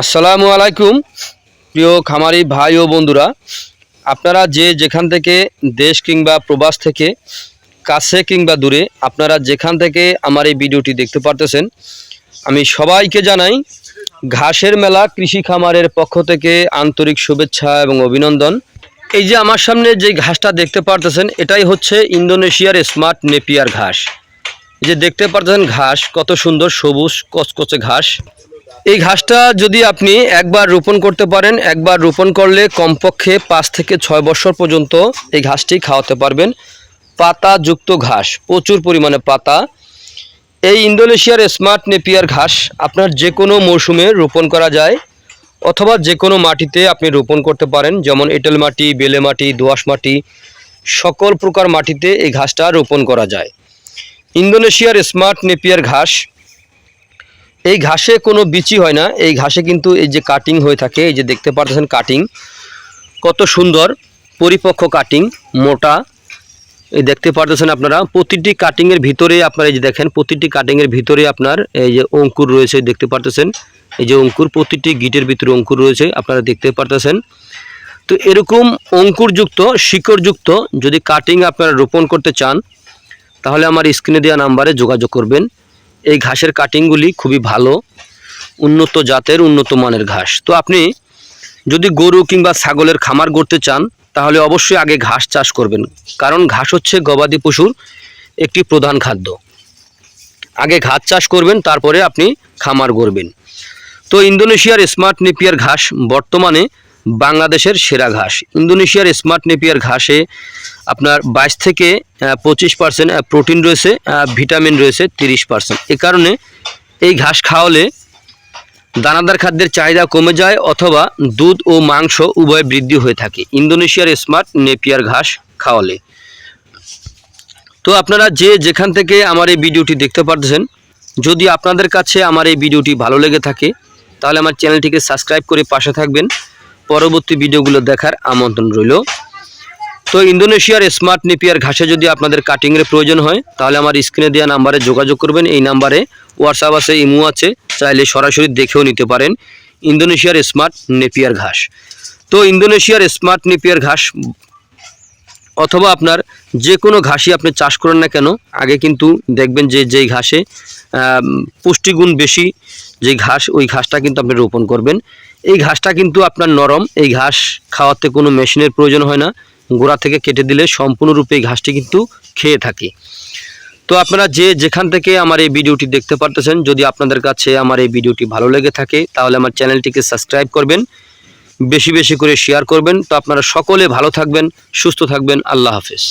আসসালামু আলাইকুম, প্রিয় খামারি ভাই ও বন্ধুরা। আপনারা যে যেখান থেকে দেশ কিংবা প্রবাস থেকে, কাছে কিংবা দূরে, আপনারা যেখান থেকে আমার এই ভিডিওটি দেখতে পারতেছেন, আমি সবাইকে জানাই, ঘাসের মেলা কৃষি খামারের পক্ষ থেকে আন্তরিক শুভেচ্ছা এবং অভিনন্দন। এই যে আমার সামনে যে ঘাসটা দেখতে পারতেছেন, এটাই হচ্ছে ইন্দোনেশিয়ার স্মার্ট নেপিয়ার ঘাস। এই যে দেখতে পারতেছেন ঘাস, কত সুন্দর সবুজ, কচকচে ঘাস। এই ঘাসটা যদি আপনি একবার রোপণ করতে পারেন, একবার রোপণ করলে কমপক্ষে পাঁচ থেকে ছয় বছর পর্যন্ত এই ঘাসটি খাওয়াতে পারবেন। পাতাযুক্ত ঘাস, প্রচুর পরিমাণে পাতা। এই ইন্দোনেশিয়ার স্মার্ট নেপিয়ার ঘাস আপনার যে কোনো মৌসুমে রোপণ করা যায়, অথবা যে কোনো মাটিতে আপনি রোপণ করতে পারেন, যেমন এঁটেল মাটি, বেলে মাটি দোআঁশ মাটি, সকল প্রকার মাটিতে এই ঘাসটা রোপণ করা যায়। ইন্দোনেশিয়ার স্মার্ট নেপিয়ার ঘাস এই ঘাসে কোনো বিচি হয় না। এই ঘাসে কিন্তু এই যে কাটিং হয়ে থাকে, এই যে দেখতে পাচ্ছেন কাটিং কত সুন্দর পরিপক্ক কাটিং মোটা। এই দেখতে পারতেছেন আপনারা, প্রতিটি কাটিংয়ের ভিতরে আপনারা এই যে দেখেন, প্রতিটি কাটিংয়ের ভিতরে আপনার এই যে অঙ্কুর রয়েছে, দেখতে পারতেছেন। এই যে অঙ্কুর, প্রতিটি গিটের ভিতরে অঙ্কুর রয়েছে, আপনারা দেখতে পারতেছেন। তো এরকম অঙ্কুরযুক্ত, শিকড়যুক্ত যদি কাটিং আপনারা রোপণ করতে চান, তাহলে আমার স্ক্রিনে দেওয়া নাম্বারে যোগাযোগ করবেন। এই ঘাসের কাটিংগুলি খুবই ভালো, উন্নত জাতের, উন্নত মানের ঘাস। তো আপনি যদি গরু কিংবা ছাগলের খামার করতে চান, তাহলে অবশ্যই আগে ঘাস চাষ করবেন। কারণ ঘাস হচ্ছে গবাদি পশুর একটি প্রধান খাদ্য। আগে ঘাস চাষ করবেন, তারপরে আপনি খামার করবেন তো ইন্দোনেশিয়ার স্মার্ট নেপিয়ার ঘাস বর্তমানে বাংলাদেশের সেরা ঘাস। ইন্দোনেশিয়ার স্মার্ট নেপিয়ার ঘাসে আপনার বাইশ থেকে পঁচিশ পার্সেন্ট প্রোটিন রয়েছে ভিটামিন রয়েছে তিরিশ পার্সেন্ট এ কারণে এই ঘাস খাওয়ালে দানাদার খাদ্যের চাহিদা কমে যায় অথবা দুধ ও মাংস উভয় বৃদ্ধি হয়ে থাকে, ইন্দোনেশিয়ার স্মার্ট নেপিয়ার ঘাস খাওয়ালে। তো আপনারা যে যেখান থেকে আমার এই ভিডিওটি দেখতে পারতেছেন, যদি আপনাদের কাছে আমার এই ভিডিওটি ভালো লেগে থাকে, তাহলে আমার চ্যানেলটিকে সাবস্ক্রাইব করে পাশে থাকবেন। পরবর্তী ভিডিওগুলো দেখার আমন্ত্রণ রইল। তো ইন্দোনেশিয়ার স্মার্ট নেপিয়ার ঘাসে যদি আপনাদের কাটিংয়ের প্রয়োজন হয়, তাহলে আমার স্ক্রিনে দেওয়া নাম্বারে যোগাযোগ করবেন। এই নাম্বারে হোয়াটসঅ্যাপ আছে, ইমো আছে, চাইলে সরাসরি দেখেও নিতে পারেন ইন্দোনেশিয়ার স্মার্ট নেপিয়ার ঘাস। তো ইন্দোনেশিয়ার স্মার্ট নেপিয়ার ঘাস অথবা আপনার যে কোনো ঘাসই আপনি চাষ করেন না কেন, আগে কিন্তু দেখবেন যে যেই ঘাসে পুষ্টিগুণ বেশি যে ঘাস, ওই ঘাসটা কিন্তু আপনি রোপণ করবেন। এই ঘাসটা কিন্তু আপনার নরম। এই ঘাস খাওয়াতে কোনো মেশিনের প্রয়োজন হয় না। গোড়া থেকে কেটে দিলে সম্পূর্ণরূপে এই ঘাসটি কিন্তু খেয়ে থাকে। তো আপনারা যে যেখান থেকে আমার এই ভিডিওটি দেখতে পারতেছেন, যদি আপনাদের কাছে আমার এই ভিডিওটি ভালো লেগে থাকে, তাহলে আমার চ্যানেলটিকে সাবস্ক্রাইব করবেন, বেশি বেশি করে শেয়ার করবেন। তো আপনারা সকলে ভালো থাকবেন, সুস্থ থাকবেন। আল্লাহ হাফেজ।